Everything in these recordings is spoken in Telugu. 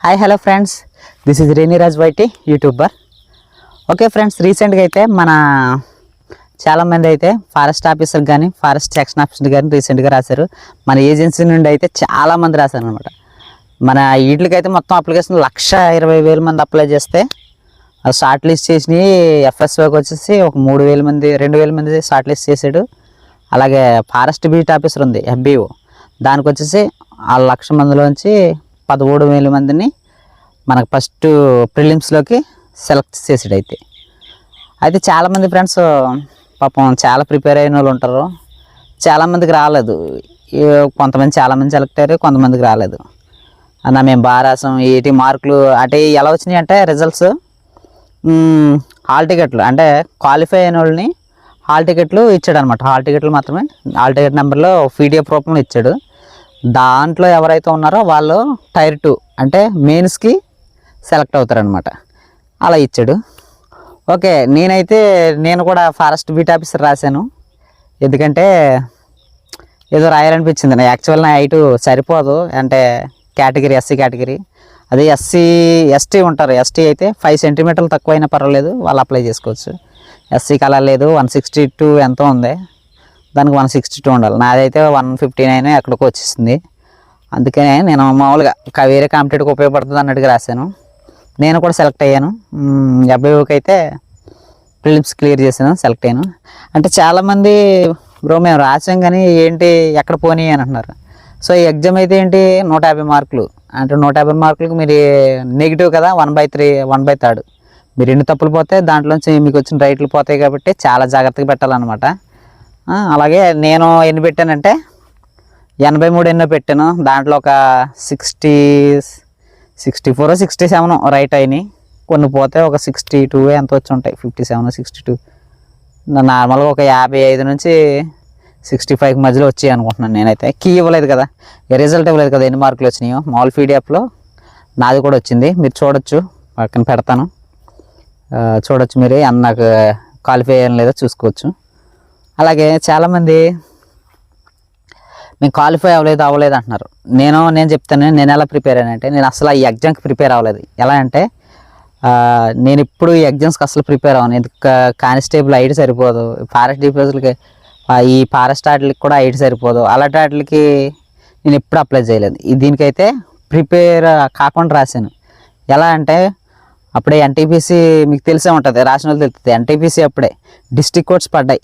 Hi hello friends this is Reniraj YT YouTuber okay friends రీసెంట్గా అయితే మన చాలామంది అయితే ఫారెస్ట్ ఆఫీసర్ కానీ ఫారెస్ట్ సెక్షన్ ఆఫీసర్ కానీ రీసెంట్గా రాశారు. మన ఏజెన్సీ నుండి అయితే చాలామంది రాశారు అనమాట మన వీటికైతే మొత్తం అప్లికేషన్ లక్ష ఇరవై వేల మంది అప్లై చేస్తే షార్ట్ లిస్ట్ చేసి ఎఫ్ఎస్ఓకి వచ్చేసి ఒక మూడు వేల మంది రెండు వేల మంది షార్ట్ లిస్ట్ చేశాడు అలాగే ఫారెస్ట్ బీట్ ఆఫీసర్ ఉంది ఎఫ్బీఓ దానికి వచ్చేసి ఆ లక్ష మందిలోంచి పదమూడు వేల మందిని మనకు ఫస్ట్ ప్రిలిమ్స్లోకి సెలెక్ట్ చేసాడు అయితే అయితే చాలామంది ఫ్రెండ్స్ పాపం చాలా ప్రిపేర్ అయిన వాళ్ళు ఉంటారు. చాలామందికి రాలేదు. కొంతమంది చాలామంది సెలెక్ట్ అయ్యారు కొంతమందికి రాలేదు. అన్న మేము బాగా రాసాం. ఏటి మార్కులు అంటే ఎలా వచ్చినాయి అంటే రిజల్ట్స్ హాల్ టికెట్లు అంటే క్వాలిఫై అయిన వాళ్ళని హాల్ టికెట్లు ఇచ్చాడు అనమాట హాల్ టికెట్లు మాత్రమే. హాల్ టికెట్ నెంబర్లో పీడిఎఫ్ రూపంలో ఇచ్చాడు. దాంట్లో ఎవరైతే ఉన్నారో వాళ్ళు టైర్ టూ అంటే మెయిన్స్కి సెలెక్ట్ అవుతారనమాట అలా ఇచ్చాడు. ఓకే నేనైతే నేను కూడా ఫారెస్ట్ బీట్ ఆఫీసర్ రాశాను. ఎందుకంటే ఏదో రాయాలనిపించింది నా యాక్చువల్ నా హైట్ సరిపోదు. అంటే కేటగిరీ ఎస్సీ కేటగిరీ. అదే ఎస్సీ ఎస్టీ ఉంటారు. ఎస్టీ అయితే ఫైవ్ సెంటీమీటర్లు తక్కువైనా పర్వాలేదు. వాళ్ళు అప్లై చేసుకోవచ్చు. ఎస్సీకి అలా లేదు. వన్ సిక్స్టీ టూ ఎంతో ఉంది. దానికి వన్ సిక్స్టీ టూ ఉండాలి. నాదైతే వన్ ఫిఫ్టీ నైన్ ఎక్కడికి వచ్చేసింది. అందుకనే నేను మామూలుగా వేరే కాంపిటేటివ్కి ఉపయోగపడుతుంది అన్నట్టుగా రాశాను. నేను కూడా సెలెక్ట్ అయ్యాను. ఎబ్ఐఓకి అయితే ఫిలిమ్స్ క్లియర్ చేశాను సెలెక్ట్ అయ్యాను. అంటే చాలామంది బ్రో మేము రాసాం కానీ ఏంటి ఎక్కడ పోనీ అని అంటున్నారు. సో ఈ ఎగ్జామ్ అయితే ఏంటి నూట యాభై మార్కులు. అంటే నూట యాభై మార్కులకు మీరు నెగిటివ్ కదా one by three one by third. మీరు ఎన్ని తప్పులు పోతే దాంట్లోంచి మీకు వచ్చిన రైట్లు పోతాయి కాబట్టి చాలా జాగ్రత్తగా పెట్టాలన్నమాట. అలాగే నేను ఎన్ని పెట్టానంటే ఎనభై మూడు ఎన్నో పెట్టాను. దాంట్లో ఒక sixty sixty four sixty seven right అయినాయి. కొన్ని పోతే ఒక సిక్స్టీ టూ ఎంత వచ్చి ఉంటాయి. Fifty seven sixty two. నార్మల్గా ఒక యాభై ఐదు నుంచి సిక్స్టీ ఫైవ్ మధ్యలో వచ్చాయి అనుకుంటున్నాను నేనైతే. కీ ఇవ్వలేదు కదా. రిజల్ట్ ఇవ్వలేదు కదా. ఎన్ని మార్కులు వచ్చినాయో. మాల్ పీడిఎఫ్లో నాది కూడా వచ్చింది. మీరు చూడొచ్చు. పక్కన పెడతాను. చూడొచ్చు మీరు. నాకు క్వాలిఫై అయ్యాను లేదో చూసుకోవచ్చు. అలాగే చాలామంది మేము క్వాలిఫై అవ్వలేదు అవ్వలేదు అంటున్నారు. నేను నేను చెప్తాను నేను ఎలా ప్రిపేర్ అయ్యానంటే నేను అసలు ఈ ఎగ్జామ్కి ప్రిపేర్ అవ్వలేదు. ఎలా అంటే నేను ఇప్పుడు ఈ ఎగ్జామ్స్కి అసలు ప్రిపేర్ అవ్వను. ఎందుకు? కానిస్టేబుల్ ఐడి సరిపోదు. ఫారెస్ట్ డిఫెన్స్లకి ఈ ఫారెస్ట్ ఆటలకి కూడా ఐడి సరిపోదు. అలాంటి వాటికి నేను ఎప్పుడు అప్లై చేయలేదు. దీనికైతే ప్రిపేర్ కాకుండా రాశాను. ఎలా అంటే అప్పుడే ఎన్టీపీసీ మీకు తెలిసే ఉంటుంది. రాసిన వాళ్ళు తెలుస్తుంది ఎన్టీపీసీ అప్పుడే. డిస్టిక్ కోర్ట్స్ పడ్డాయి.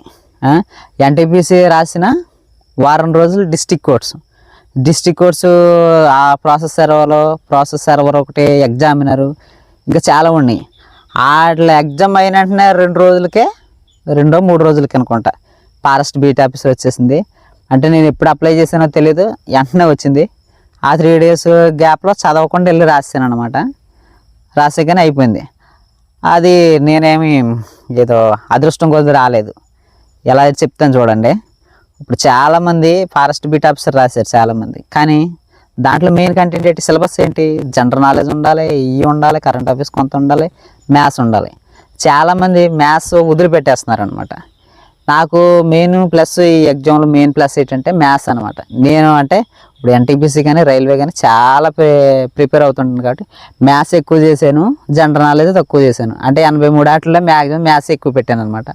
ఎన్టీపీసీ రాసిన వారం రోజులు డిస్టిక్ కోర్ట్స్ డిస్టిక్ కోర్ట్స్ ఆ ప్రాసెస్ సర్వర్లో ప్రాసెస్ సర్వర్ ఒకటి ఎగ్జామినరు ఇంకా చాలా ఉన్నాయి. వాటిలో ఎగ్జామ్ అయిన వెంటనే రెండు రోజులకే రెండో మూడు రోజులకి అనుకుంటా. ఫారెస్ట్ బీట్ ఆఫీసర్ వచ్చేసింది. అంటే నేను ఎప్పుడు అప్లై చేశానో తెలియదు వెంటనే వచ్చింది. ఆ త్రీ డేస్ గ్యాప్లో చదవకుండా వెళ్ళి రాసాను అనమాట రాసేగానే అయిపోయింది. అది నేనేమి ఏదో అదృష్టం కొద్ది రాలేదు. ఎలా చెప్తాను చూడండి. ఇప్పుడు చాలామంది ఫారెస్ట్ బీట్ ఆఫీసర్ రాశారు చాలామంది. కానీ దాంట్లో మెయిన్ కంటెంట్ ఏంటి? సిలబస్ ఏంటి? జనరల్ నాలెడ్జ్ ఉండాలి ఇవి ఉండాలి కరెంట్ ఆఫీస్ కొంత ఉండాలి మ్యాథ్స్ ఉండాలి. చాలామంది మ్యాథ్స్ వదిలిపెట్టేస్తున్నారు అనమాట నాకు మెయిన్ ప్లస్ ఈ ఎగ్జామ్లో మెయిన్ ప్లస్ ఏంటంటే మ్యాథ్స్ అనమాట నేను అంటే ఇప్పుడు ఎన్టీపీసీ కానీ రైల్వే కానీ చాలా ప్రిపేర్ అవుతుంటాను కాబట్టి మ్యాథ్స్ ఎక్కువ చేశాను జనరల్ నాలెడ్జ్ తక్కువ చేశాను. అంటే ఎనభై మూడు ఆటల్లో మ్యాక్సిమం మ్యాథ్స్ ఎక్కువ పెట్టాను అనమాట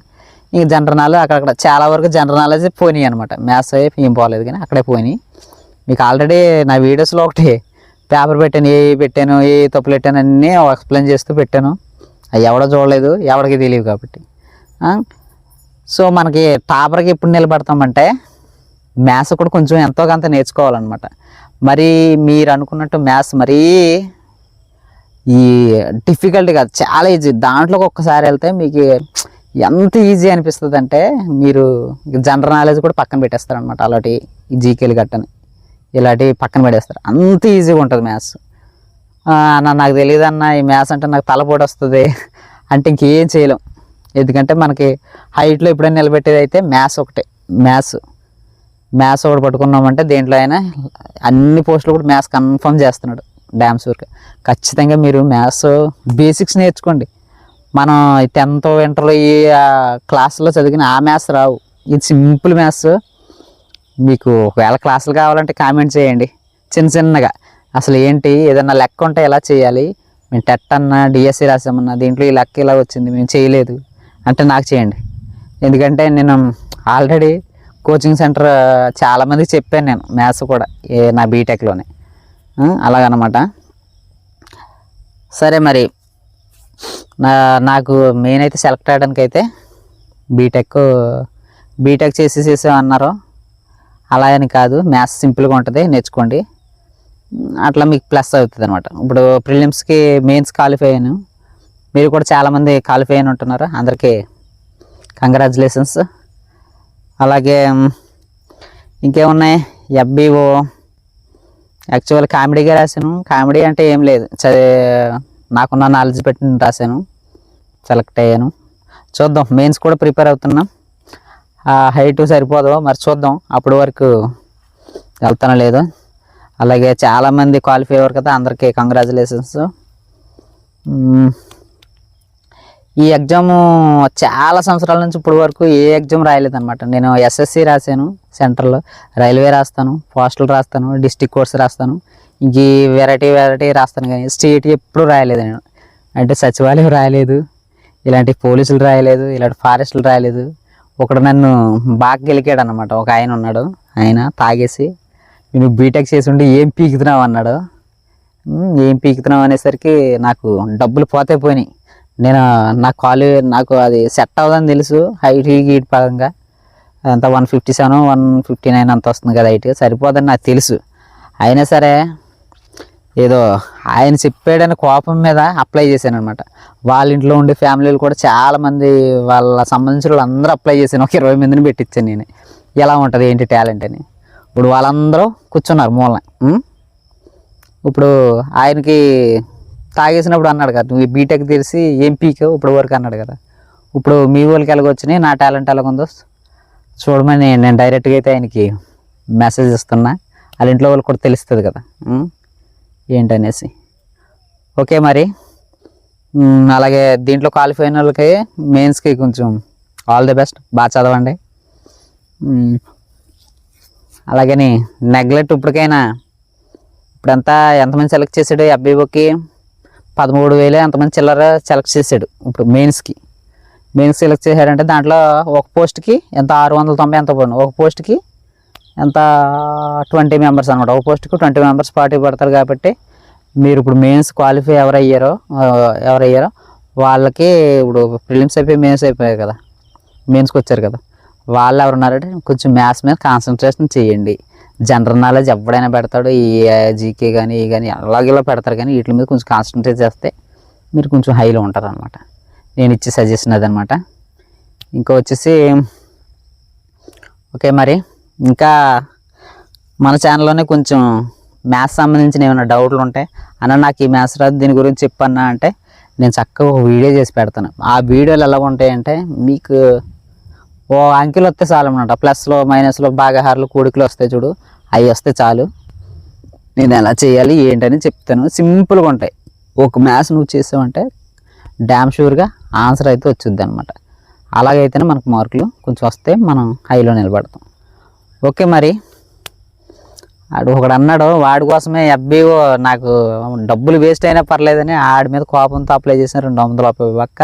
ఇంక జనరల్ నాలెడ్జ్ అక్కడక్కడ చాలా వరకు జనరల్ నాలెడ్జ్ పోయినాయి అనమాట మ్యాథ్స్ ఏం పోలేదు కానీ అక్కడే పోయినాయి. మీకు ఆల్రెడీ నా వీడియోస్లో ఒకటి పేపర్ పెట్టాను ఏ పెట్టాను ఏ తప్పులు పెట్టాను అన్నీ ఎక్స్ప్లెయిన్ చేస్తూ పెట్టాను. అవి ఎవడో చూడలేదు ఎవరికి తెలియదు కాబట్టి. సో మనకి టాపర్కి ఎప్పుడు నిలబడతామంటే మ్యాథ్స్ కూడా కొంచెం ఎంతో కొంత నేర్చుకోవాలన్నమాట. మరి మీరు అనుకున్నట్టు మ్యాథ్స్ మరీ ఈ డిఫికల్ట్ కాదు చాలా ఈజీ దాంట్లోకి ఒక్కసారి వెళ్తే మీకు ఎంత ఈజీ అనిపిస్తుంది అంటే మీరు జనరల్ నాలెడ్జ్ కూడా పక్కన పెట్టేస్తారు అనమాట అలాంటి జీకేలు గట్టని. ఇలాంటివి పక్కన పెట్టేస్తారు అంత ఈజీగా ఉంటుంది మ్యాథ్స్ అన్న నాకు తెలియదు అన్న ఈ మ్యాథ్స్ అంటే నాకు తలపోటు వస్తుంది. అంటే ఇంకేం చేయలేం. ఎందుకంటే మనకి హైట్లో ఎప్పుడైనా నిలబెట్టేది అయితే మ్యాథ్స్ ఒకటే. మ్యాథ్స్ మ్యాథ్స్ ఒకటి పట్టుకున్నామంటే దేంట్లో అయినా అన్ని పోస్టులు కూడా మ్యాథ్స్ కన్ఫర్మ్ చేస్తున్నాడు. Dams work. ఖచ్చితంగా మీరు మ్యాథ్స్ బేసిక్స్ నేర్చుకోండి. మనం టెన్త్ ఇంటర్లో ఈ క్లాసులో చదివిన ఆ మ్యాథ్స్ రావు. ఇది సింపుల్ మ్యాథ్స్ మీకు ఒకవేళ క్లాసులు కావాలంటే కామెంట్ చేయండి. చిన్న చిన్నగా. అసలు ఏంటి? ఏదన్నా లెక్క ఉంటే ఎలా చేయాలి? మేము టెట్ అన్నా డిఎస్సి రాసామన్నా దీంట్లో ఈ లెక్క ఇలా వచ్చింది మేము చేయలేదు అంటే నాకు చేయండి. ఎందుకంటే నేను ఆల్రెడీ కోచింగ్ సెంటర్ చాలామందికి చెప్పాను నేను మ్యాథ్స్ కూడా ఏ నా బీటెక్లోనే అలాగనమాట. సరే మరి. నా నాకు మెయిన్ అయితే సెలెక్ట్ అవ్వడానికి అయితే బీటెక్ బీటెక్ చేసి అన్నారు. అలా అని కాదు మ్యాథ్స్ సింపుల్గా ఉంటుంది నేర్చుకోండి. అట్లా మీకు ప్లస్ అవుతుంది అనమాట ఇప్పుడు ప్రిలిమ్స్కి మెయిన్స్ క్వాలిఫై అయ్యాను. మీరు కూడా చాలామంది క్వాలిఫై అయిన ఉంటున్నారు. అందరికీ కంగ్రాచులేషన్స్ అలాగే ఇంకేమున్నాయి? ఎఫ్బిఓ యాక్చువల్ కామెడీగా రాశాను. కామెడీ అంటే ఏం లేదు. చదివే నాకున్న నాలెడ్జ్ పెట్టి రాశాను. సెలెక్ట్ అయ్యాను. చూద్దాం. మెయిన్స్ కూడా ప్రిపేర్ అవుతున్నాం. హైట్ సరిపోదు మరి చూద్దాం. అప్పటి వరకు వెళ్తానో లేదో. అలాగే చాలామంది క్వాలిఫై అయ్యారు కదా అందరికీ కంగ్రాచులేషన్స్ ఈ ఎగ్జామ్ చాలా సంవత్సరాల నుంచి ఇప్పటి వరకు ఏ ఎగ్జామ్ రాయలేదన్నమాట. నేను ఎస్ఎస్సి రాశాను సెంటర్లో రైల్వే రాస్తాను పోస్టల్ రాస్తాను డిస్టిక్ కోర్స్ రాస్తాను. ఈ వెరైటీ వెరైటీ రాస్తాను కానీ స్టేట్ ఎప్పుడు రాయలేదు నేను. అంటే సచివాలయం రాయలేదు ఇలాంటి పోలీసులు రాయలేదు ఇలాంటి ఫారెస్టులు రాయలేదు. ఒకడు నన్ను బాగా గెలికాడు అనమాట ఒక ఆయన ఉన్నాడు ఆయన తాగేసి నువ్వు బీటెక్ చేసి ఉండి ఏం పీకుతున్నావు? అన్నాడు. ఏం పీకుతున్నావు? అనేసరికి నాకు డబ్బులు పోతే పోయినాయి. నేను నా కాలు నాకు అది సెట్ అవ్వదని తెలుసు హైట్ గీట్ పరంగా. అంత one fifty seven one fifty nine అంత వస్తుంది కదా హైట్. సరిపోదని నాకు తెలుసు. అయినా సరే ఏదో ఆయన చెప్పాడని కోపం మీద అప్లై చేశాను అనమాట వాళ్ళ ఇంట్లో ఉండే ఫ్యామిలీలు కూడా చాలామంది వాళ్ళ సంబంధించిన వాళ్ళు అందరూ అప్లై చేశాను. ఒక ఇరవై మందిని పెట్టించాను నేను. ఎలా ఉంటుంది ఏంటి టాలెంట్ అని. ఇప్పుడు వాళ్ళందరూ కూర్చున్నారు మూలన. ఇప్పుడు ఆయనకి తాగేసినప్పుడు అన్నాడు కదా నువ్వు బీటెక్ తెలిసి ఏం పీకావు ఇప్పుడు వరకు అన్నాడు కదా. ఇప్పుడు మీ వాళ్ళకి ఎలాగొచ్చినాయి నా టాలెంట్ ఎలాగుందో చూడమని నేను డైరెక్ట్గా అయితే ఆయనకి మెసేజ్ ఇస్తున్నా. వాళ్ళ ఇంట్లో వాళ్ళకి కూడా తెలుస్తుంది కదా. ఏంటనేసి. ఓకే మరి. అలాగే దీంట్లో క్వాలిఫై అయిన వాళ్ళకి మెయిన్స్కి కొంచెం ఆల్ ది బెస్ట్. బాగా చదవండి. అలాగని నెగ్లెట్ ఇప్పటికైనా ఇప్పుడంతా ఎంతమంది సెలెక్ట్ చేశాడు ఎఫ్బీఓకి? పదమూడు వేలు ఎంతమంది చిల్లర సెలెక్ట్ చేశాడు ఇప్పుడు మెయిన్స్కి. మెయిన్స్ సెలెక్ట్ చేశాడంటే దాంట్లో ఒక పోస్ట్కి ఎంత? ఆరు వందల తొంభై ఎంత పోను ఒక పోస్ట్కి ఎంత ట్వంటీ మెంబర్స్ అనమాట. ఒక పోస్ట్కి ట్వంటీ మెంబర్స్ పార్టీ పడతారు కాబట్టి మీరు ఇప్పుడు మెయిన్స్ క్వాలిఫై ఎవరయ్యారో ఎవరయ్యారో వాళ్ళకి ఇప్పుడు ప్రిలిమ్స్ అయిపోయి మెయిన్స్ అయిపోయాయి కదా. మెయిన్స్కి వచ్చారు కదా. వాళ్ళు ఎవరు ఉన్నారంటే కొంచెం మ్యాథ్స్ మీద కాన్సన్ట్రేషన్ చేయండి. జనరల్ నాలెడ్జ్ ఎవడైనా పెడతాడు ఈ జీకే కానీ ఈ e కానీ అలాగేలా పెడతారు కానీ వీటి మీద కొంచెం కాన్సన్ట్రేట్ చేస్తే మీరు కొంచెం హైలో ఉంటారు అనమాట నేను ఇచ్చే సజెషన్ అదనమాట. ఇంకా వచ్చేసి ఓకే మరి. ఇంకా మన ఛానల్లోనే కొంచెం మ్యాథ్స్ సంబంధించిన ఏమైనా డౌట్లు ఉంటాయి అన్న నాకు ఈ మ్యాథ్స్ రాదు దీని గురించి చెప్పన్నా అంటే నేను చక్కగా ఒక వీడియో చేసి పెడతాను. ఆ వీడియోలు ఎలా ఉంటాయంటే మీకు ఓ అంకెలు వస్తే చాలు అనమాట ప్లస్లో మైనస్లో భాగహారాలు కూడికలు వస్తాయి చూడు. అవి వస్తే చాలు. నేను ఎలా చేయాలి ఏంటని చెప్తాను. సింపుల్గా ఉంటాయి. ఒక మ్యాథ్స్ నువ్వు చేసావంటే డ్యామ్ షూర్గా ఆన్సర్ అయితే వచ్చింది అనమాట అలాగైతేనే మనకు మార్కులు కొంచెం వస్తే మనం హైలో నిలబడతాం. ఓకే మరి. ఆడు ఒకడు అన్నాడు వాడి కోసమే ఎఫ్బీఓ నాకు డబ్బులు వేస్ట్ అయినా పర్లేదని ఆడి మీద కోపంతో అప్లై చేసిన రెండు వందల ముప్పై పక్క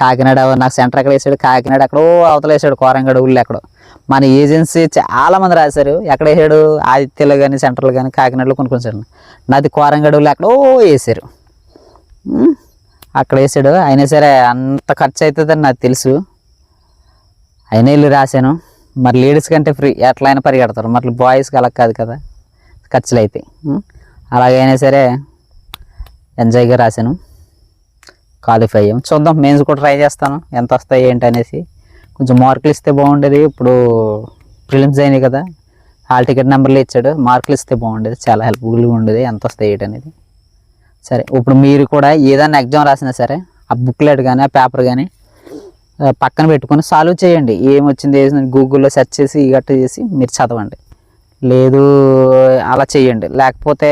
కాకినాడ నాకు సెంటర్ ఎక్కడ వేసాడు కాకినాడ ఎక్కడో అవతల వేసాడు కోరంగడ ఊళ్ళో ఎక్కడో. మన ఏజెన్సీ చాలామంది రాశారు ఎక్కడ వేసాడు? ఆదిత్యలో కానీ సెంటర్లో కానీ కాకినాడలో కొన్ని కొన్ని నాది కోరంగడ ఎక్కడో వేసారు. అక్కడ వేసాడు. అయినా సరే అంత ఖర్చు అవుతుందని నాకు తెలుసు. అయినా వెళ్ళి రాశాను. మరి లేడీస్ కంటే ఫ్రీ ఎట్లయినా పరిగెడతారు. మరి బాయ్స్కి అలా కాదు కదా. ఖర్చులు అయితే. అలాగైనా సరే ఎంజాయ్గా రాశాను. క్వాలిఫై అయ్యాం. చూద్దాం. మెయిన్స్ కూడా ట్రై చేస్తాను. ఎంత వస్తాయి ఏంటి అనేసి. కొంచెం మార్కులు ఇస్తే బాగుండేది. ఇప్పుడు ప్రిలిమ్స్ అయినాయి కదా. హాల్ టికెట్ నెంబర్లు ఇచ్చాడు. మార్కులు ఇస్తే బాగుండేది. చాలా హెల్ప్ఫుల్గా ఉండేది. ఎంత వస్తాయి ఏంటి అనేది. సరే. ఇప్పుడు మీరు కూడా ఏదైనా ఎగ్జామ్ రాసినా సరే ఆ బుక్లెట్ కానీ ఆ పేపర్ కానీ పక్కన పెట్టుకొని సాల్వ్ చేయండి. ఏమొచ్చింది ఏది గూగుల్లో సెర్చ్ చేసి ఈ గట్ట చేసి మీరు చదవండి. లేదు అలా చేయండి. లేకపోతే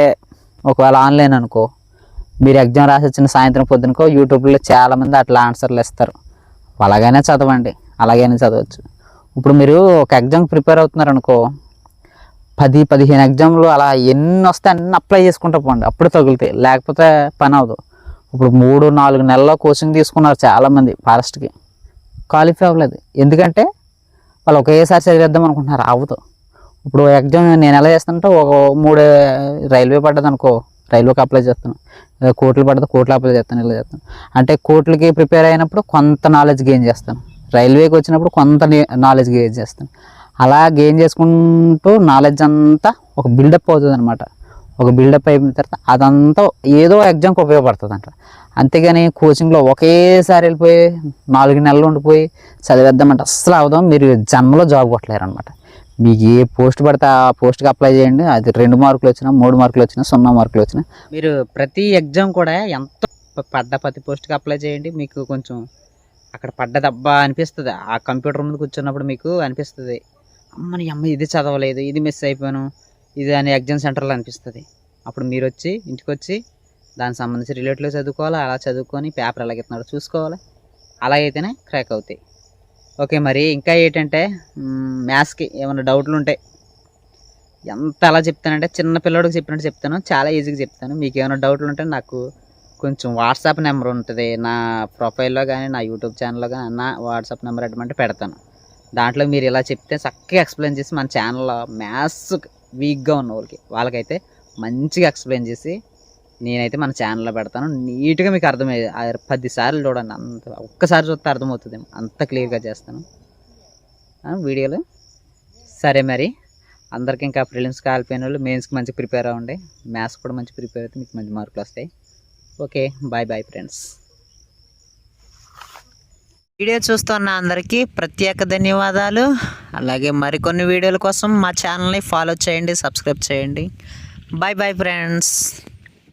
ఒకవేళ ఆన్లైన్ అనుకో మీరు ఎగ్జామ్ రాసి వచ్చిన సాయంత్రం పొద్దునకో యూట్యూబ్లో చాలామంది అట్లా ఆన్సర్లు ఇస్తారు. అలాగైనా చదవండి. అలాగైనా చదవచ్చు. ఇప్పుడు మీరు ఒక ఎగ్జామ్ ప్రిపేర్ అవుతున్నారు అనుకో పది పదిహేను ఎగ్జామ్లు అలా ఎన్ని వస్తే అన్ని అప్లై చేసుకుంటా పోండి. అప్పుడు తగులుతాయి. లేకపోతే పని అవ్వదు. ఇప్పుడు మూడు నాలుగు నెలల్లో కోచింగ్ తీసుకున్నారు చాలామంది ఫారెస్ట్కి క్వాలిఫై అవ్వలేదు ఎందుకంటే వాళ్ళు ఒకేసారి చదివేద్దాం అనుకుంటున్నారు అవ్వదు ఇప్పుడు ఎగ్జామ్ నేను ఎలా చేస్తానంటే ఒక మూడు రైల్వే పడ్డది అనుకో రైల్వేకి అప్లై చేస్తాను కోట్లు పడితే కోట్లు అప్లై చేస్తాను ఇలా చేస్తాను. అంటే కోట్లకి ప్రిపేర్ అయినప్పుడు కొంత నాలెడ్జ్ గెయిన్ చేస్తాను. రైల్వేకి వచ్చినప్పుడు కొంత నాలెడ్జ్ గెయిన్ చేస్తాను. అలా గెయిన్ చేసుకుంటూ నాలెడ్జ్ అంతా ఒక బిల్డప్ అవుతుంది అనమాట ఒక బిల్డప్ అయిపోయిన తర్వాత అదంతా ఏదో ఎగ్జామ్కి ఉపయోగపడుతుంది అంట అంతేగాని కోచింగ్లో ఒకేసారి వెళ్ళిపోయి నాలుగు నెలలు ఉండిపోయి చదివేద్దామంటే అస్సలు అవదాం మీరు జన్మలో జాబ్ కొట్టలేరు అనమాట మీకు ఏ పోస్ట్ పడితే ఆ పోస్ట్కి అప్లై చేయండి. అది రెండు మార్కులు వచ్చినా మూడు మార్కులు వచ్చినా సున్నా మార్కులు వచ్చినా. మీరు ప్రతి ఎగ్జామ్ కూడా ఎంత పడ్డ ప్రతి పోస్ట్కి అప్లై చేయండి. మీకు కొంచెం అక్కడ పడ్డదబ్బా అనిపిస్తుంది. ఆ కంప్యూటర్ ముందు కూర్చున్నప్పుడు మీకు అనిపిస్తుంది. అమ్మని అమ్మ ఇది చదవలేదు ఇది మిస్ అయిపోయాను. ఇది అని ఎగ్జామ్ సెంటర్లో అనిపిస్తుంది. అప్పుడు మీరు వచ్చి ఇంటికి వచ్చి దానికి సంబంధించి రిలేటివ్లో చదువుకోవాలి? అలా చదువుకొని పేపర్ ఎలాగెత్తున్నాడో చూసుకోవాలి? అలాగైతేనే క్రాక్ అవుతాయి. ఓకే మరి ఇంకా ఏంటంటే మ్యాథ్స్కి ఏమైనా డౌట్లు ఉంటాయి ఎంత అలా చెప్తానంటే చిన్న పిల్లోడికి చెప్పినట్టు చెప్తాను. చాలా ఈజీగా చెప్తాను. మీకు ఏమైనా డౌట్లు ఉంటే నాకు కొంచెం వాట్సాప్ నెంబర్ ఉంటుంది. నా ప్రొఫైల్లో కానీ నా యూట్యూబ్ ఛానల్లో కానీ నా వాట్సాప్ నెంబర్ అటువంటి పెడతాను. దాంట్లో మీరు ఇలా చెప్తే చక్కగా ఎక్స్ప్లెయిన్ చేసి మన ఛానల్లో మ్యాథ్స్ వీక్గా ఉన్న వాళ్ళకి. వాళ్ళకైతే మంచిగా ఎక్స్ప్లెయిన్ చేసి నేనైతే మన ఛానల్లో పెడతాను. నీట్గా మీకు అర్థమయ్యేది పది సార్లు చూడండి. అంత ఒక్కసారి చూస్తే అర్థమవుతుంది. అంత క్లియర్గా చేస్తాను. వీడియోలో వీడియోలు. సరే మరి. అందరికి ఇంకా ప్రిలిమ్స్ కాలిపోయిన వాళ్ళు మెయిన్స్కి మంచి ప్రిపేర్ అవ్వండి. మ్యాథ్స్ కూడా మంచి ప్రిపేర్ అయితే మీకు మంచి మార్కులు వస్తాయి. Okay bye bye friends video చూస్తున్న అందరికీ ప్రత్యేక ధన్యవాదాలు. అలాగే మరికొన్ని వీడియోల కోసం మా ఛానల్ని ఫాలో చేయండి సబ్స్క్రైబ్ చేయండి. Bye bye friends.